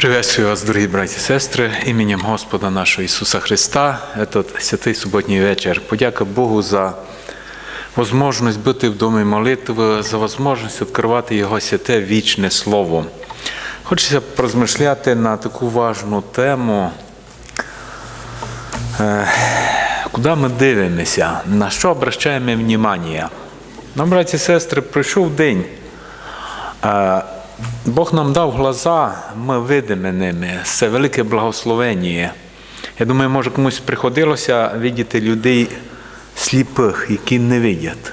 Приветствую вас, дорогі браті і сестри, іменем Господа нашого Ісуса Христа. Этот святий суботній вечір. Подяка Богу за можливість бути в домі молитви, за можливість відкривати Його святе вічне Слово. Хочеться порозмишляти на таку важну тему, е, куди ми дивимося, на що обращаємо внимание. Ну, браті і сестри, прийшов день. Бог нам дав глаза, ми видимо ними. Це велике благословення. Я думаю, може комусь приходилося видіти людей сліпих, які не видять.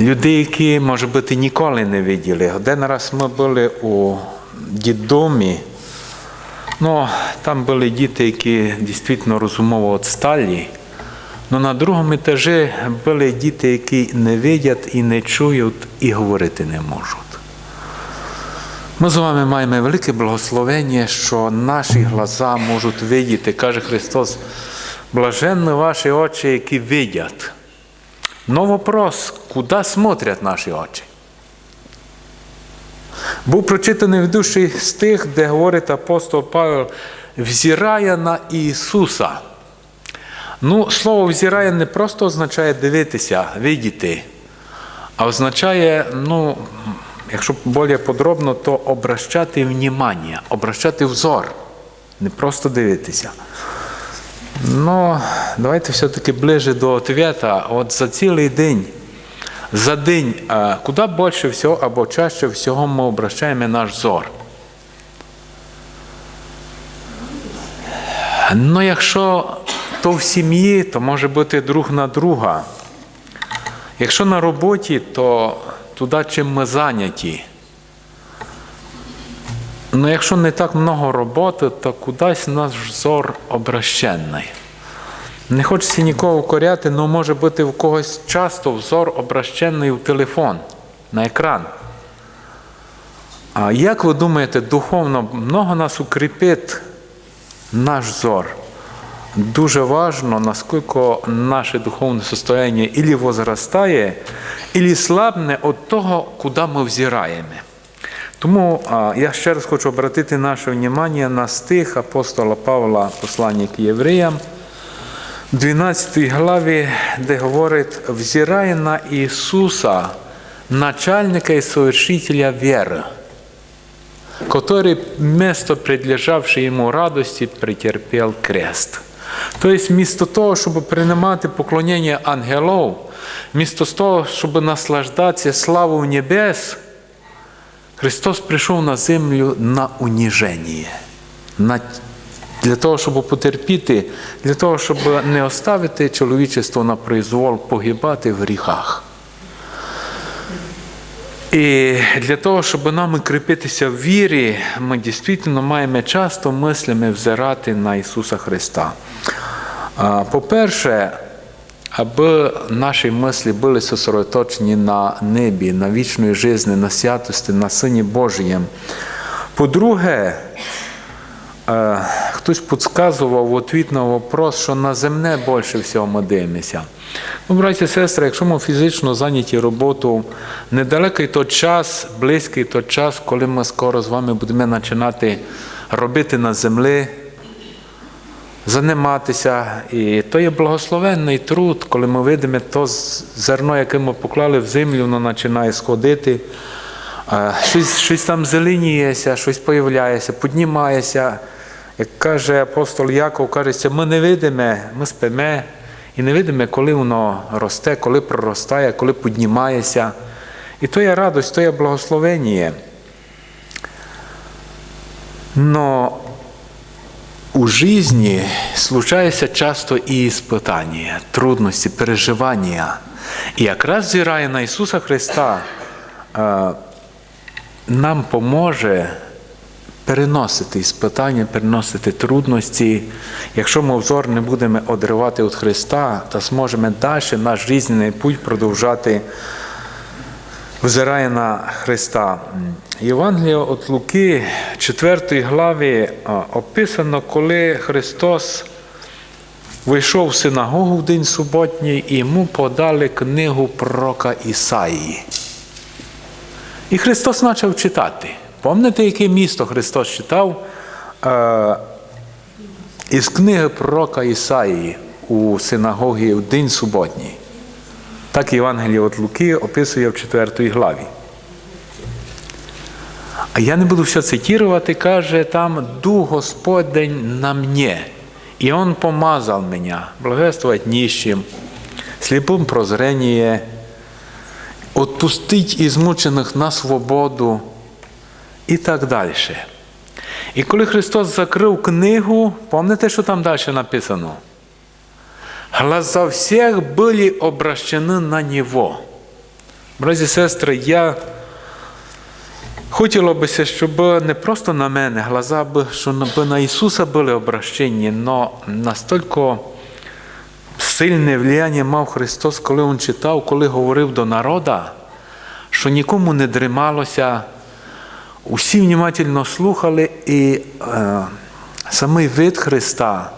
Людей, які, може бути, ніколи не виділи. Один раз ми були у дідомі. Ну, там були діти, які дійсно розумово відсталі. Ну на другому етажі були діти, які не видять і не чують, і говорити не можуть. Ми з вами маємо велике благословення, що наші глаза можуть видіти, каже Христос, блаженні ваші очі, які видять. Но вопрос, куди смотрять наші очі? Був прочитаний в душі стих, де говорить апостол Павел, взирає на Ісуса. Ну, слово взирає не просто означає дивитися, видіти, а означає, ну, якщо більш подробно, то обращати внимання, обращати взор, не просто дивитися. Ну, давайте все-таки ближе до ответа. От за цілий день, за день, а, куди більше всього або чаще всього ми обращаємо наш взор? Ну, якщо то в сім'ї, то може бути друг на друга. Якщо на роботі, то туди, чим ми зайняті. Ну, якщо не так много роботи, то кудись наш взор обращений. Не хочеться нікого укоряти, але може бути в когось часто взор обращений в телефон, на екран. А як ви думаєте, духовно много нас укріпить наш взор? Дуже важно, наскільки наше духовне состояние или возрастає, или слабне від того, куди ми взираємо. Тому я ще раз хочу обратити наше внимание на стих апостола Павла, послання к євреям, 12 главі, де говорить, взирає на Ісуса, начальника і совершителя віри, который вместо предлежавшей ему радости претерпел крест. Тобто, вмісто того, щоб приймати поклонення ангелов, вмісто того, щоб наслаждатися славою небес, Христос прийшов на землю на уніження, на, для того, щоб потерпіти, для того, щоб не оставити чоловічество на произвол, погибати в гріхах. І для того, щоб нам укріпитися в вірі, ми дійсно маємо часто мислями взирати на Ісуса Христа. По-перше, аби наші мислі були сосредоточені на небі, на вічної житті, на святості, на Сині Божієм. По-друге, хтось підказував відповідь на вопрос, що на земне більше всього ми дивимося. Ну, браті сестри, якщо ми фізично зайняті роботу, недалекий той час, близький той час, коли ми скоро з вами будемо починати робити на землі, займатися. І то є благословенний труд, коли ми видимо то зерно, яке ми поклали в землю, воно починає сходити. Щось, щось там зеленіється, щось появляється, піднімається. Як каже апостол Яков, каже, ми не видимо, ми спимо і не видимо, коли воно росте, коли проростає, коли піднімається. І то є радость, то є благословення. Но у житті случаються часто і іспитання, трудності, переживання. І якраз зірає на Ісуса Христа нам поможе переносити іспитання, переносити трудності. Якщо ми взор не будемо одривати від Христа, то зможемо далі наш різний путь продовжати, взирає на Христа. Євангелія від Луки, 4 главі, описано, коли Христос вийшов в синагогу в день суботній і йому подали книгу пророка Ісаїї. І Христос почав читати. Пам'ятаєте, яке місто Христос читав е, із книги пророка Ісаїї у синагогі в День суботній? Так Євангеліє від Луки описує в 4 главі. А я не буду все цитувати, каже, там Дух Господень на мені, і Он помазав мене, благовествовать нищим, сліпим прозрение, отпустить ізмучених на свободу і так далі. І коли Христос закрив книгу, пам'ятаєте, що там далі написано? Глаза всіх були обращені на Нього. Бразі сестри, я хотіло би, щоб не просто на мене, глаза б, що на Ісуса були обращені, але настільки сильне влияння мав Христос, коли Він читав, коли говорив до народа, що нікому не дрималося, усі внимательно слухали, і е, самий вид Христа,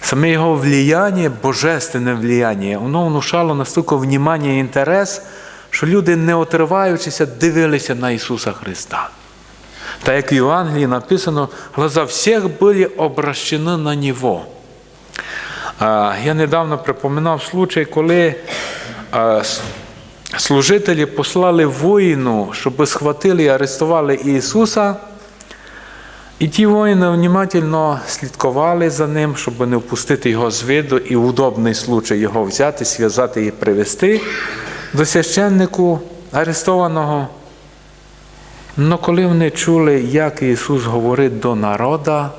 саме Його влияння, божественне влияння, воно внушало настільки внимання і інтерес, що люди, не отриваючися, дивилися на Ісуса Христа. Та як в Євангелії написано, глаза всіх були обращені на Нього. Я недавно припоминав случай, коли служителі послали воїну, щоб схватили і арестували Ісуса. І ті воїни внимательно слідкували за ним, щоб не впустити його з виду і в удобний случай його взяти, зв'язати і привезти до священнику арестованого. Но коли вони чули, як Ісус говорить до народа,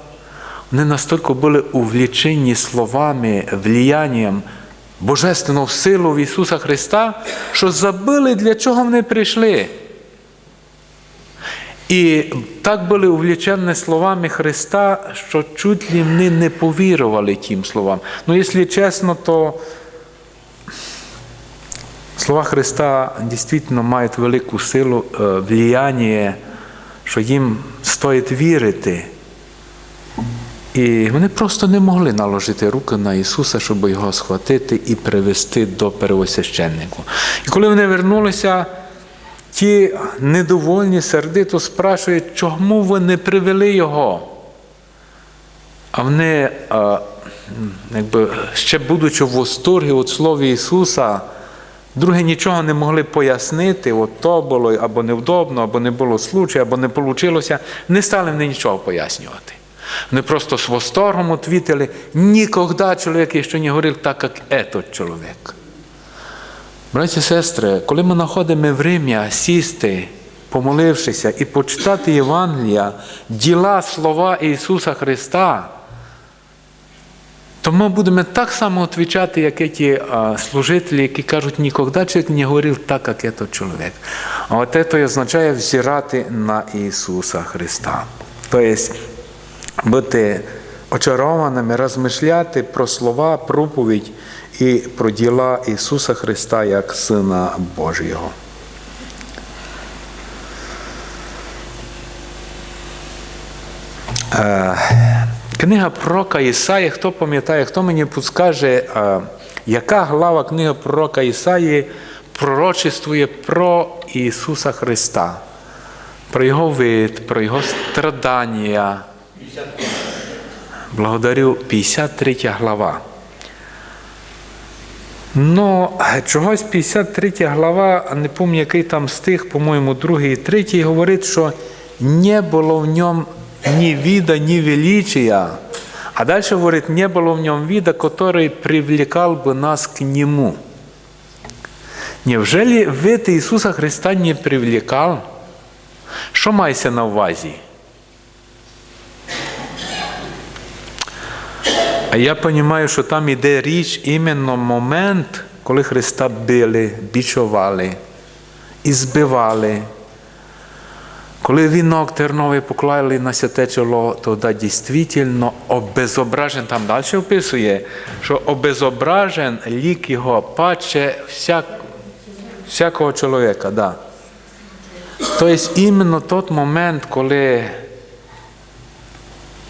вони настільки були увлічені словами, влиянням, божественного силу в Ісуса Христа, що забили, для чого вони прийшли. І так були увлічені словами Христа, що чуть ли вони не повірували тим словам. Ну, якщо чесно, то слова Христа дійсно мають велику силу, влияння, що їм стоїть вірити. І вони просто не могли наложити руки на Ісуса, щоб його схватити і привести до первосвященнику. І коли вони вернулися, ті недовольні, сердито спрашують, чому ви не привели його? А вони, якби, ще будучи в восторгі від Слова Ісуса, друге нічого не могли пояснити, от то було або невдобно, або не було случаю, або не вийшло, не стали вони нічого пояснювати. Вони просто з восторгом отвітили, ніколи чоловік ще не говорив так, як этот чоловік. Браті і сестри, коли ми знаходимо время сісти, помолившися і почитати Євангелія, діла, слова Ісуса Христа, то ми будемо так само відповідати, як ті служителі, які кажуть, ніколи чоловік не говорив так, як этот чоловік. А от це означає взирати на Ісуса Христа. Тобто, бути очарованими, розмишляти про слова, проповідь і про діла Ісуса Христа як Сина Божого. Книга пророка Ісаї, хто пам'ятає, хто мені підскаже, яка глава книги пророка Ісаї пророчествує про Ісуса Христа, про Його вид, про Його страдання. Благодарю, 53 глава. Ну, чогось 53 глава, не пам'ятаю, який там стих, по-моєму, другий і третій, говорить, що не було в ньому ні вида, ні величия. А далі говорить, не було в ньому вида, который привлекал бы нас к Нему. Невжели вид Ісуса Христа не привлекал? Що мається на увазі? А я розумію, що там йде річ іменно момент, коли Христа били, бічували і збивали. Коли вінок терновий поклали на святе чоло, то дійсно обезображен, там далі описує, що обезображен лік його паче всяк, всякого чоловіка. Да. Тобто іменно той момент, коли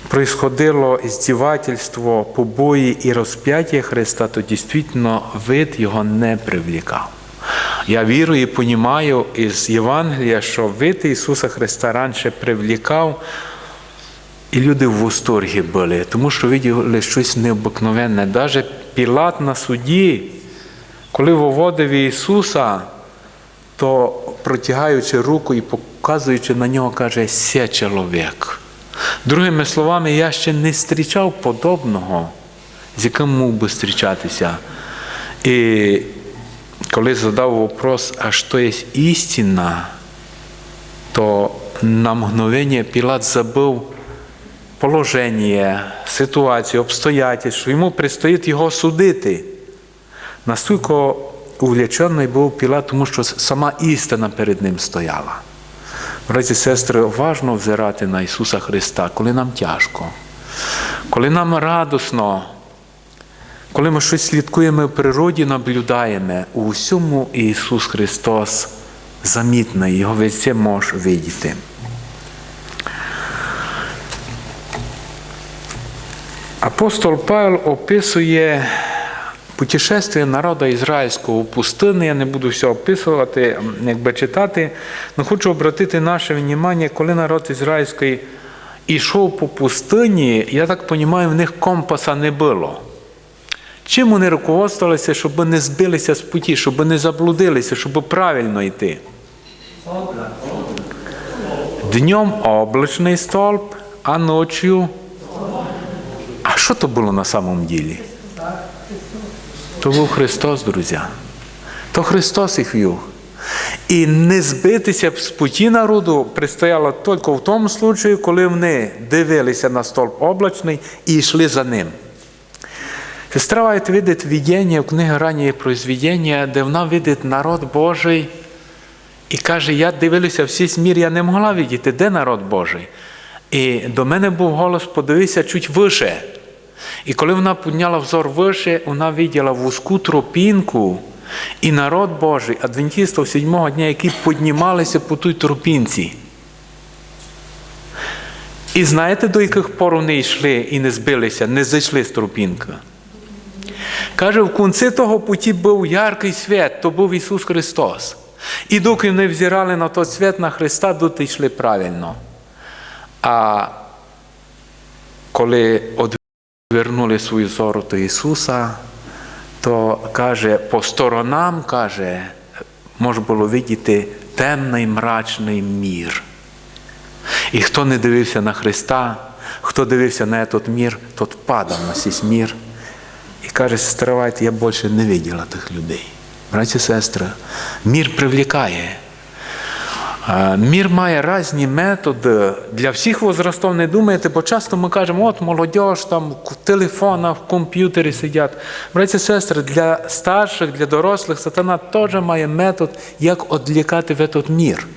происходило издевательство, побої і розп'яття Христа, то дійсно вид його не привлікав. Я вірую і розумію із Євангелія, що вид Ісуса Христа раніше привлікав, і люди в восторгі були, тому що виділи щось необикновенне. Навіть Пілат на суді, коли виводив Ісуса, то протягаючи руку і показуючи на нього, каже, «Се чоловік. Другими словами, я ще не зустрічав подобного, з яким мог би зустрічатися. І коли задав вопрос, а що є істина, то на мгновення Пілат забив положення, ситуацію, обстоятельства, що йому предстоїть його судити. Настільки увлечений був Пілат, тому що сама істина перед ним стояла. Браті і сестри, важно взирати на Ісуса Христа, коли нам тяжко, коли нам радосно, коли ми щось слідкуємо в природі, наблюдаємо, у всьому Ісус Христос замітний, Його весь можеш видіти. Апостол Павел описує путешествие народу ізраїльського у пустини. Я не буду все описувати, якби читати. але хочу обратити наше внимання, коли народ ізраїльський ішов по пустині, я так розумію, в них компаса не було. Чим вони руководствувалися, щоб не збилися з путі, щоб не заблудилися, щоб правильно йти? Днем облачний столб, а ночью. А що то було на самом ділі? То був Христос, друзі. То Христос їх вів. І не збитися з путі народу предстояло тільки в тому случаю, коли вони дивилися на столб облачний і йшли за ним. Сестра Вайт видить видіння в книгі раннє произведення, де вона видить народ Божий і каже, я дивилася всі смір, я не могла видіти, де народ Божий. І до мене був голос, подивися чуть вище. І коли вона підняла взор вище, вона виділа вузьку тропінку і народ Божий, адвентистів сьомого дня, які піднімалися по той тропінці. І знаєте, до яких пор вони йшли і не збилися, не зайшли з тропінки? Каже, в кінці того путі був яркий світ, то був Ісус Христос. І доки вони взирали на той світ на Христа, доти йшли правильно. А коли одвернули свою зору до Ісуса, то каже, по сторонам, каже, можна було видіти темний мрачний мір. І хто не дивився на Христа, хто дивився на этот мір, тот падав на цей мір. І каже, сестра я більше не виділа тих людей. Браті і сестри, мір привлікає. Мір має різні методи. Для всіх возрастів не думайте, бо часто ми кажемо, от молодь там в телефонах, в комп'ютері сидять. Браті і сестри, для старших, для дорослих сатана теж має метод, як відлікати в этот мір.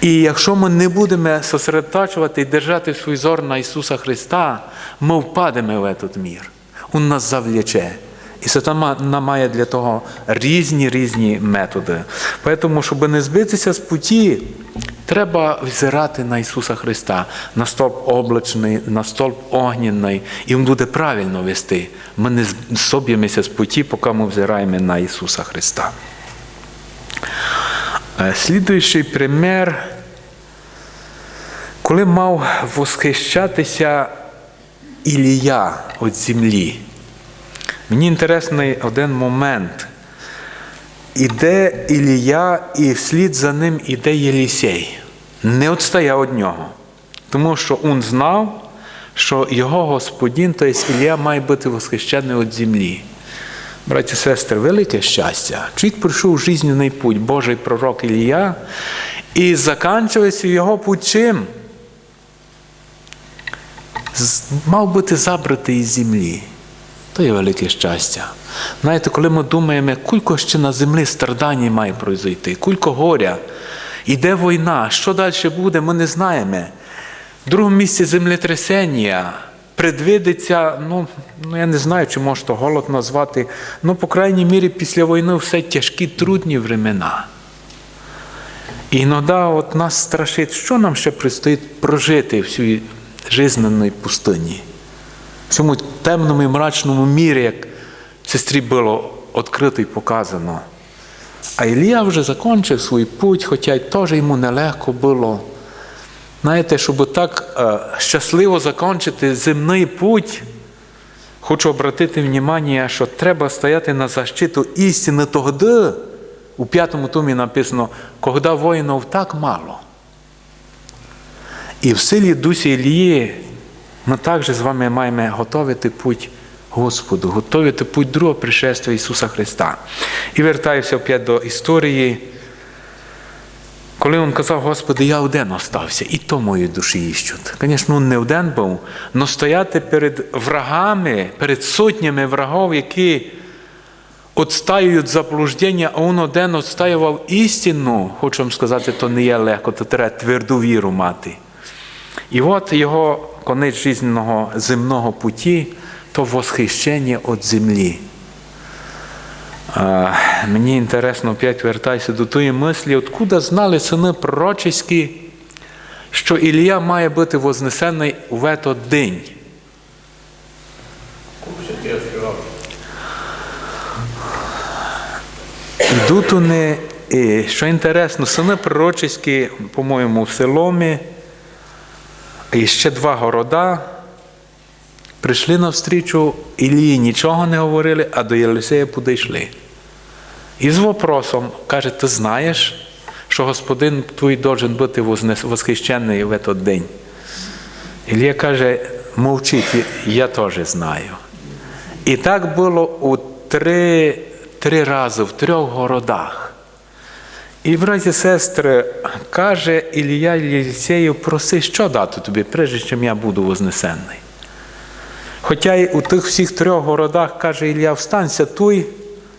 І якщо ми не будемо сосредотачувати і держати свій зор на Ісуса Христа, ми впадемо в этот мір. Він нас завлече. І сатана має для того різні різні методи. Тому, щоб не збитися з путі, треба взирати на Ісуса Христа, на столб облачний, на столб огняний, і Він буде правильно вести. Ми не соб'ємося з путі, поки ми взираємо на Ісуса Христа. Слідуючий пример, коли мав восхищатися Ілія від землі. Мені інтересний один момент. Іде Ілія, і вслід за ним іде Єлісей. Не відстає від нього. Тому що він знав, що його господин, тобто Ілія, має бути восхищений від землі. Браті і сестри, велике щастя. Чуть пройшов жизненний путь Божий пророк Ілія, і закінчується його путь чим? Мав бути забратий із землі. То є велике щастя. Знаєте, коли ми думаємо, кілько ще на землі страдання має пройти, кілько горя, іде війна, що далі буде, ми не знаємо. В другому місці землетрясення предвидиться, ну, ну я не знаю, чи можна голод назвати, ну, по крайній мірі, після війни все тяжкі, трудні времена. І іноді от нас страшить, що нам ще предстоїть прожити в цій жизненній пустині в цьому темному і мрачному мірі, як сестрі було відкрито і показано. А Ілія вже закінчив свій путь, хоча й теж йому нелегко було. Знаєте, щоб так е, щасливо закінчити земний путь, хочу обратити внимание, що треба стояти на защиту істини тогди, у п'ятому томі написано, коли воїнів так мало. І в силі Дусі Ілії ми також з вами маємо готовити путь Господу, готовити путь другого пришествия Ісуса Христа. І вертаюся опять до історії, коли він казав, Господи, я один остався, і то мої душі іщуть. Звісно, не один був, але стояти перед врагами, перед сотнями врагов, які отстаюють заблуждення, а він один отстаював істину, хочу вам сказати, то не є легко, то треба тверду віру мати. І от його конець жизненного земного путі то восхищення від землі. Мені інтересно, опять вертаюся до тої мислі, откуда знали сини пророчеські, що Ілія має бути вознесений в этот день. Йдуть вони, що інтересно, сини пророчеські, по-моєму, в Селомі, і ще два города прийшли навстрічу Ілії, нічого не говорили, а до Єлисея підійшли. І з вопросом каже: ти знаєш, що господин твій должен бути восхищений в этот день? Ілія каже, мовчіть, я теж знаю. І так було у три, три рази в трьох городах. І, браті сестри, каже Ілія Єлісею, проси, що дати тобі, прежде чим я буду вознесений. Хоча й у тих всіх трьох городах, каже Ілля, встанься туй,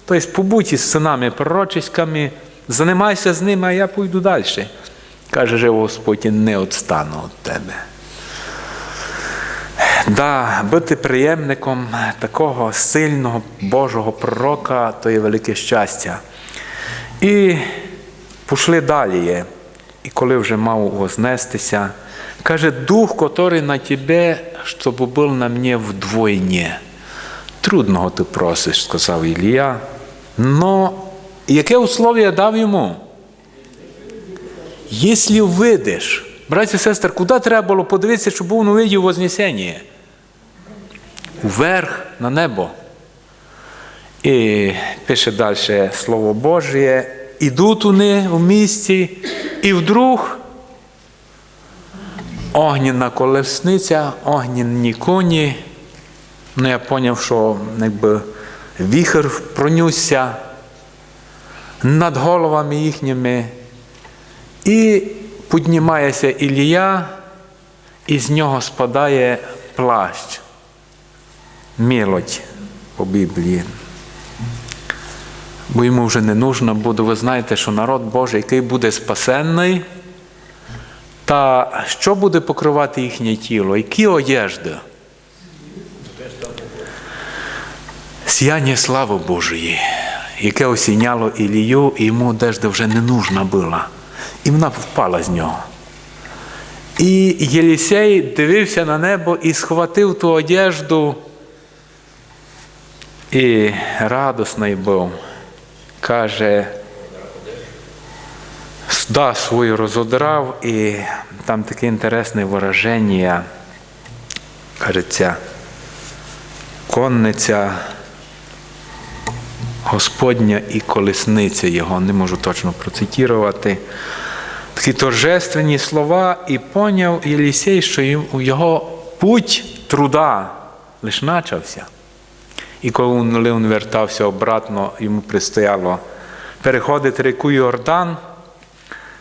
тобто побудь із синами пророчиськами, занимайся з ними, а я пойду далі. Каже, живо Господь, не відстану від тебе. Да, бути приємником такого сильного Божого пророка то є велике щастя. І пішли далі. І коли вже мав вознестися, каже, дух, який на тебе, щоб був на мені вдвойне. Трудного ти просиш, сказав Ілія. Но яке условие дав йому? Якщо видиш, браті і сестри, куди треба було подивитися, щоб був увидів Вознесення? Вверх на небо. І пише далі Слово Божє. Ідуть вони в місті, і вдруг огняна колесниця, огняні коні. Ну, я зрозумів, що якби, віхер пронісся над головами їхніми. І піднімається Ілія, і з нього спадає плащ. Мілодь по Біблії. Бо йому вже не нужно буде, ви знаєте, що народ Божий, який буде спасенний, та що буде покривати їхнє тіло? Які одежди? Сіяння слави Божої, яке осіняло Ілію, і йому одежда вже не нужна була. І вона впала з нього. І Єлісей дивився на небо і схватив ту одежду і радісний був. Каже, да, свою розодрав, і там таке інтересне вираження, кажеться, конниця Господня і колесниця його, не можу точно процитувати. Такі торжественні слова, і поняв Єлісей, що його путь труда лише почався. І коли він вертався обратно, йому предстояло переходити реку Йордан,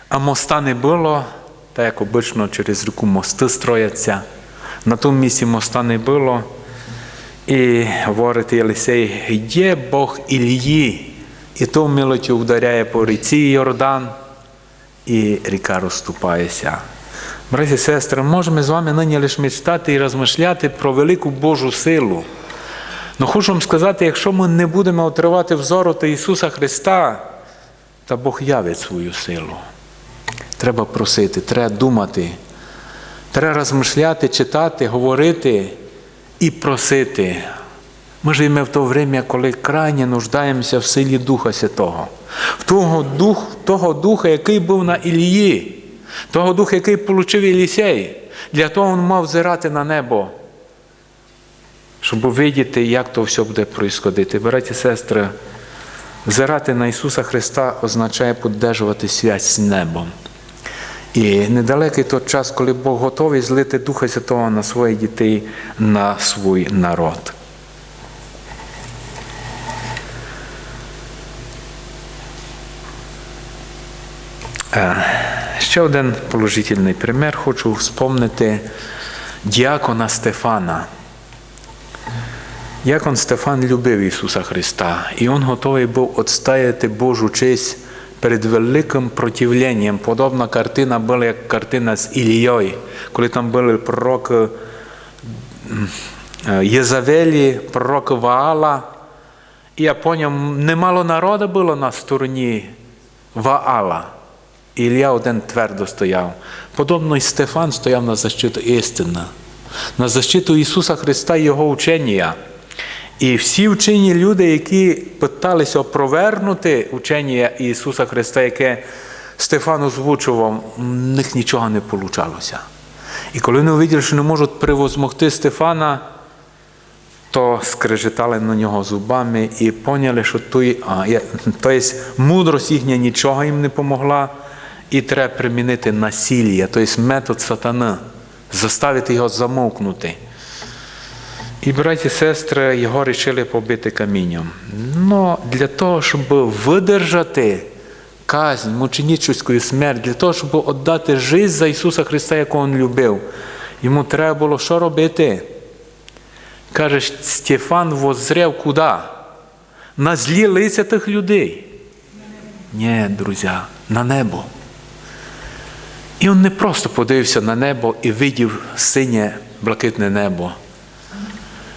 а моста не було, так як обично через реку мости строяться. На тому місці моста не було. І говорить Єлисей, є Бог Ілії, і то милоттю вдаряє по ріці Йордан, і ріка розступається. Браті і сестри, можемо з вами нині лише мечтати і розмишляти про велику Божу силу. Ну хочу вам сказати, якщо ми не будемо отривати взору та Ісуса Христа, та Бог явить свою силу. Треба просити, треба думати, треба розмишляти, читати, говорити і просити. Ми живемо в то время, коли крайне нуждаємося в силі Духа Святого. в того, дух, того духа, який був на Ілії, того духа, який отримав Єлісей. Для того він мав зирати на небо, щоб видіти, як то все буде происходити. Браті і сестри, взирати на Ісуса Христа означає піддержувати связь з небом. І недалекий той час, коли Бог готовий злити Духа Святого на своїх дітей, на свій народ. Е, Ще один положительний примір хочу вспомнити діакона Стефана. Діакон Стефан любив Ісуса Христа, і Він готовий був відстояти Божу честь перед великим противленням. Подобна картина була як картина з Ілією, коли там були пророки е, Єзавелі, пророки Ваала. І я поняв, немало народу було на стороні Ваала. Ілля один твердо стояв. Подобно і Стефан стояв на защиту істини, на защиту Ісуса Христа і Його учення. І всі вчені люди, які питалися опровернути учення Ісуса Христа, яке Стефан озвучував, в них нічого не получалося. І коли вони увиділи, що не можуть превозмогти Стефана, то скрежетали на нього зубами і поняли, що той, а, я, тобто мудрость їхня нічого їм не помогла, і треба примінити насилля, тобто метод сатани, заставити його замовкнути. І браті сестри його рішили побити камінням. Но для того, щоб видержати казнь, мученическу смерть, для того, щоб віддати життя за Ісуса Христа, якого Він любив, йому треба було що робити? Каже, Стефан воззрев куди? На злі лиця тих людей. Ні, друзі, на небо. І він не просто подивився на небо і видів синє блакитне небо.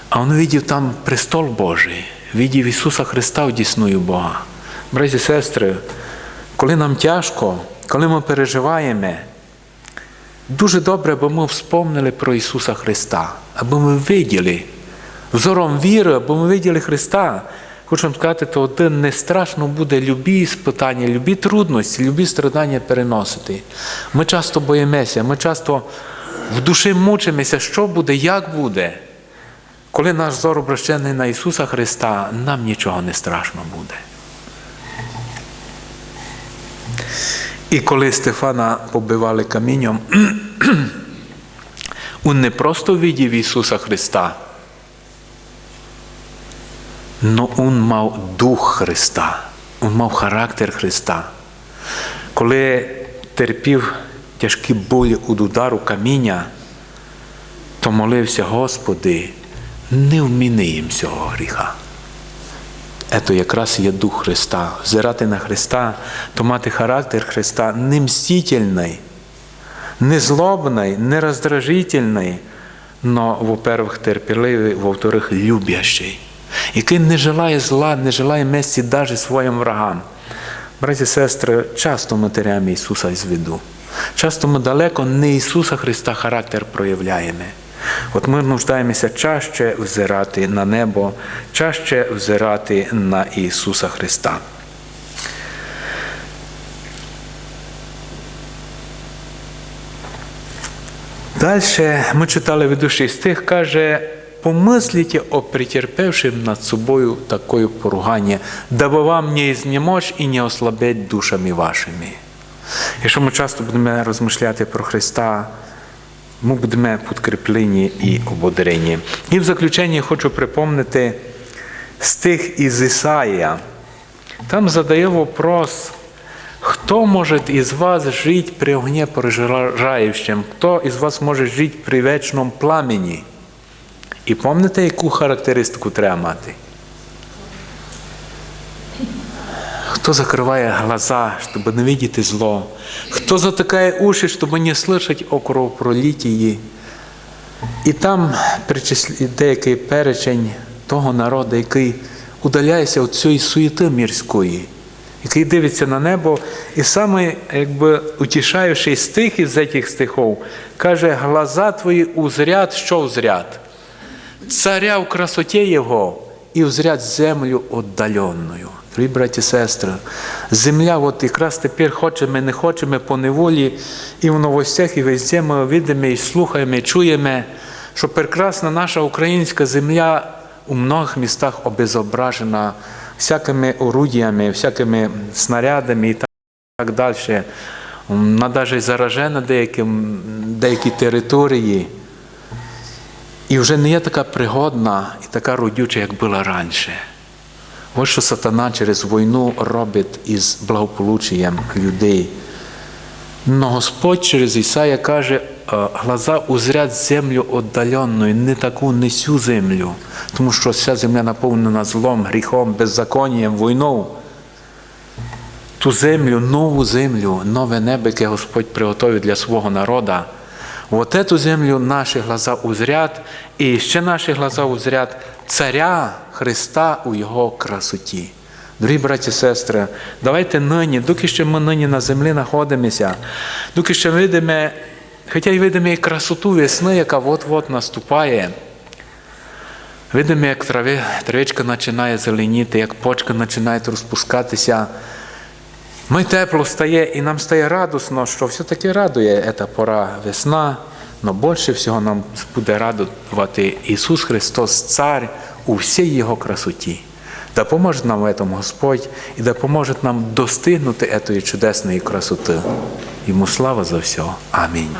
А він видів там престол Божий, видів Ісуса Христа в дійсную Бога. Браті і сестри, коли нам тяжко, коли ми переживаємо, дуже добре, аби ми вспомнили про Ісуса Христа, аби ми виділи взором віри, аби ми виділи Христа. Хочу вам сказати, то один не страшно буде любі спитання, любі трудності, любі страдання переносити. Ми часто боїмося, ми часто в душі мучимося, що буде, як буде. Коли наш зор обращений на Ісуса Христа, нам нічого не страшно буде. І коли Стефана побивали камінням, він не просто видів Ісуса Христа, але він мав дух Христа, він мав характер Христа. Коли терпів тяжкі болі від удару каміння, то молився, Господи, не вміни їм цього гріха. Ето якраз є Дух Христа. Взирати на Христа, то мати характер Христа не мстительний, не злобний, не роздражительний, но, во-первых, терпеливий, во-вторых, любящий, який не желає зла, не желає мести навіть своїм врагам. Браті і сестри, часто ми теряємо Ісуса з виду. Часто ми далеко не Ісуса Христа характер проявляємо. От ми нуждаємося чаще взирати на небо, чаще взирати на Ісуса Христа. Далі ми читали ведучий стих, каже, помислите о претерпевшем над собою такое поругання, даби вам не изнемочь і не ослабеть душами вашими. Якщо ми часто будемо розмишляти про Христа, ми будемо підкріплені і ободрені. І в заключення хочу припомнити стих із Ісаїя. Там задає вопрос, хто може із вас жити при огні пожираючим, хто із вас може жити при вечному пламені? І пам'ятаєте, яку характеристику треба мати? Кто закрывая глаза, чтобы не видеть зло? Кто затыкая уши, чтобы не слышать о кровопролитії? І там причислі деякий перечень того народу, який удаляється від цієї суєти мірської, який дивиться на небо, і саме якби утішаючий стих із цих стихов, каже, глаза твої узрят, що узрят? Царя в красоті Його і узрят землю віддаленою. Дорогі браті сестри, земля, от якраз тепер хочемо, не хочемо по неволі, і в новостях, і везде ми видимо, і слухаємо, і чуємо, що прекрасна наша українська земля у многих містах обезображена всякими орудіями, всякими снарядами і так далі. Вона навіть заражена деякі, деякі території. І вже не є така пригодна і така родюча, як була раніше. Ось що сатана через війну робить із благополуччям людей. Но Господь через Ісая каже, «Е, глаза узрять землю віддаленою, не таку не сю землю, тому що вся земля наповнена злом, гріхом, беззаконням, війною. Ту землю, нову землю, нове небо, яке Господь приготовив для свого народу. Вот эту землю наші глаза узрять, і ще наші глаза узрять царя Христа у Його красоті. Дорогі браті і сестри, давайте нині, доки ще ми нині на землі знаходимося, доки ще видимо, хоча й видимо і красоту весни, яка от-от наступає. Видимо, як трави, травичка починає зеленіти, як почка починає розпускатися. Ми тепло стає і нам стає радосно, що все-таки радує ця пора весна, але більше всього нам буде радувати Ісус Христос, Цар у всій Його красоті. Допоможе нам в этом Господь і допоможе нам достигнути цієї чудесної красоти. Йому слава за все. Амінь.